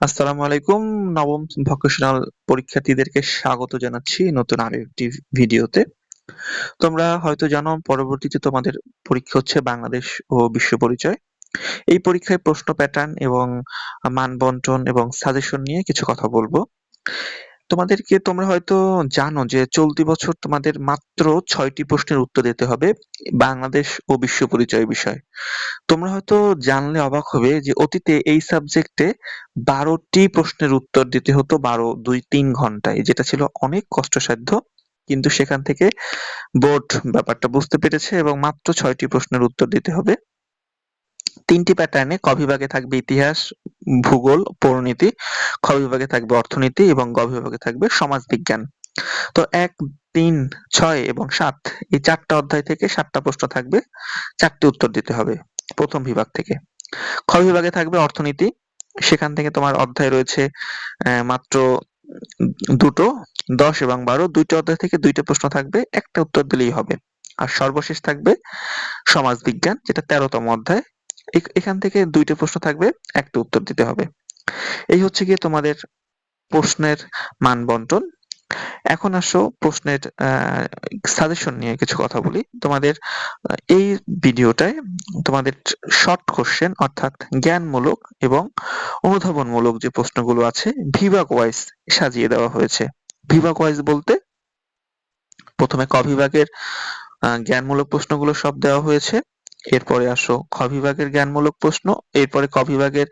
আসসালামু আলাইকুম, নবম ভকেশনাল পরীক্ষার্থীদেরকে স্বাগত জানাচ্ছি নতুন আর একটি ভিডিওতে। তোমরা হয়তো জানো, পরবর্তীতে তোমাদের পরীক্ষা হচ্ছে বাংলাদেশ ও বিশ্ব পরিচয়। এই পরীক্ষায় প্রশ্ন প্যাটার্ন এবং মান বন্টন এবং সাজেশন নিয়ে কিছু কথা বলব। তোমাদেরকে তোমরা হয়তো জানো যে চলতি বছর তোমাদের মাত্র ছয়টি প্রশ্নের উত্তর দিতে হবে বাংলাদেশ ও বিশ্ব পরিচয় বিষয়। তোমরা হয়তো জানলে অবাক হবে যে অতীতে এই সাবজেক্টে বারোটি প্রশ্নের উত্তর দিতে হতো বারো, দুই, তিন ঘন্টায়, যেটা ছিল অনেক কষ্টসাধ্য, কিন্তু সেখান থেকে বোর্ড ব্যাপারটা বুঝতে পেরেছে এবং মাত্র ছয়টি প্রশ্নের উত্তর দিতে হবে। তিনটি প্যাটার্নে ক বিভাগে থাকবে ইতিহাস, ভূগোল পরিণীতি খ বিভাগে থাকবে অর্থনীতি এবং গ বিভাগে থাকবে সমাজ বিজ্ঞান তো এক, তিন, ছয় এবং সাত, এই চারটা অধ্যায় থেকে সাতটা প্রশ্ন থাকবে, চারটি উত্তর দিতে হবে প্রথম বিভাগ থেকে। খ বিভাগে থাকবে অর্থনীতি, সেখান থেকে তোমার অধ্যায় রয়েছে মাত্র দুটো, দশ এবং বারো, দুইটা অধ্যায় থেকে দুইটা প্রশ্ন থাকবে, একটা উত্তর দিলেই হবে। আর সর্বশেষ থাকবে সমাজ বিজ্ঞান যেটা তেরোতম অধ্যায় এখান থেকে দুইটা প্রশ্ন থাকবে, একটা উত্তর দিতে হবে। এই হচ্ছে গিয়ে তোমাদের প্রশ্নের মান বন্টন। এখন আসো প্রশ্নের সাজেশন নিয়ে কিছু কথা বলি। তোমাদের এই ভিডিওটায় তোমাদের শর্ট কোশ্চেন অর্থাৎ জ্ঞানমূলক এবং অনুধাবনমূলক যে প্রশ্নগুলো আছে, বিভাগ ওয়াইজ সাজিয়ে দেওয়া হয়েছে। বিভাগ ওয়াইজ বলতে প্রথমে ক বিভাগের জ্ঞানমূলক প্রশ্নগুলো সব দেওয়া হয়েছে। এরপরে আসো, খ বিভাগের জ্ঞানমূলক প্রশ্ন, এরপরে ক বিভাগের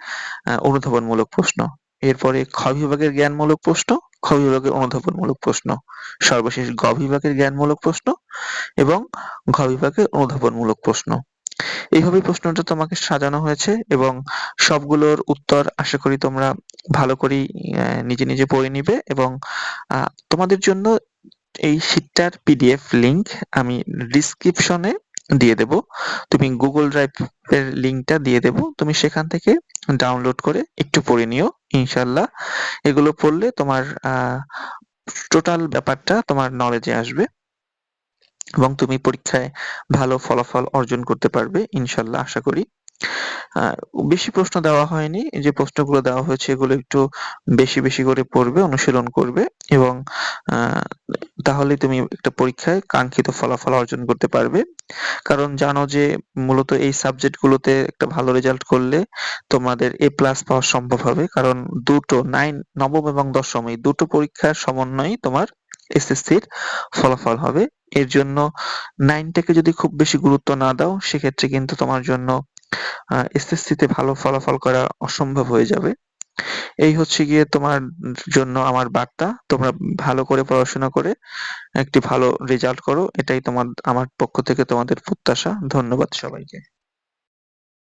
অনুধাবনমূলক প্রশ্ন। এরপরে খ বিভাগের জ্ঞানমূলক প্রশ্ন, খ বিভাগের অনুধাবনমূলক প্রশ্ন। সর্বশেষ গ বিভাগের জ্ঞানমূলক প্রশ্ন এবং ঘ বিভাগের অনুধাবনমূলক প্রশ্ন। এইভাবে প্রশ্নটা তোমাকে সাজানো হয়েছে এবং সবগুলোর উত্তর আশা করি তোমরা ভালো করেই নিজে নিজে পড়ে নিবে এবং তোমাদের জন্য এই শীটটার পিডিএফ লিংক আমি ডিসক্রিপশনে দিয়ে দেব। তুমি গুগল ড্রাইভ এর লিংকটা দিয়ে দেব। তুমি সেখান থেকে ডাউনলোড করে একটু পড়ে নিও ইনশাল্লাহ এগুলো পড়লে তোমার টোটাল ব্যাপারটা তোমার নলেজে আসবে এবং তুমি পরীক্ষায় ভালো ফলাফল অর্জন করতে পারবে ইনশাল্লাহ আশা করি। বেশি প্রশ্ন দেওয়া হয়নি। যে প্রশ্নগুলো দেওয়া হয়েছে, এগুলো একটু বেশি বেশি করে পড়বে, অনুশীলন করবে এবং তাহলে তুমি একটা পরীক্ষায় কাঙ্ক্ষিত ফলাফল অর্জন করতে পারবে। কারণ জানো যে, মূলত এই সাবজেক্ট গুলোতে একটা ভালো রেজাল্ট করলে তোমাদের এ প্লাস পাওয়া সম্ভব হবে। কারণ দুটো নাইন নবম এবং দশম, এই দুটো পরীক্ষার সমন্বয়ে তোমার এসএসসির ফলাফল হবে। এর জন্য নাইনটাকে যদি খুব বেশি গুরুত্ব না দাও, সেক্ষেত্রে কিন্তু তোমার জন্য এসএসসিতে ভালো ফলাফল করা অসম্ভব হয়ে যাবে। এই হচ্ছে গিয়ে তোমার জন্য আমার বার্তা। তোমরা ভালো করে পড়াশোনা করে একটি ভালো রেজাল্ট করো। এটাই তোমার, আমার পক্ষ থেকে তোমাদের প্রত্যাশা। ধন্যবাদ সবাইকে।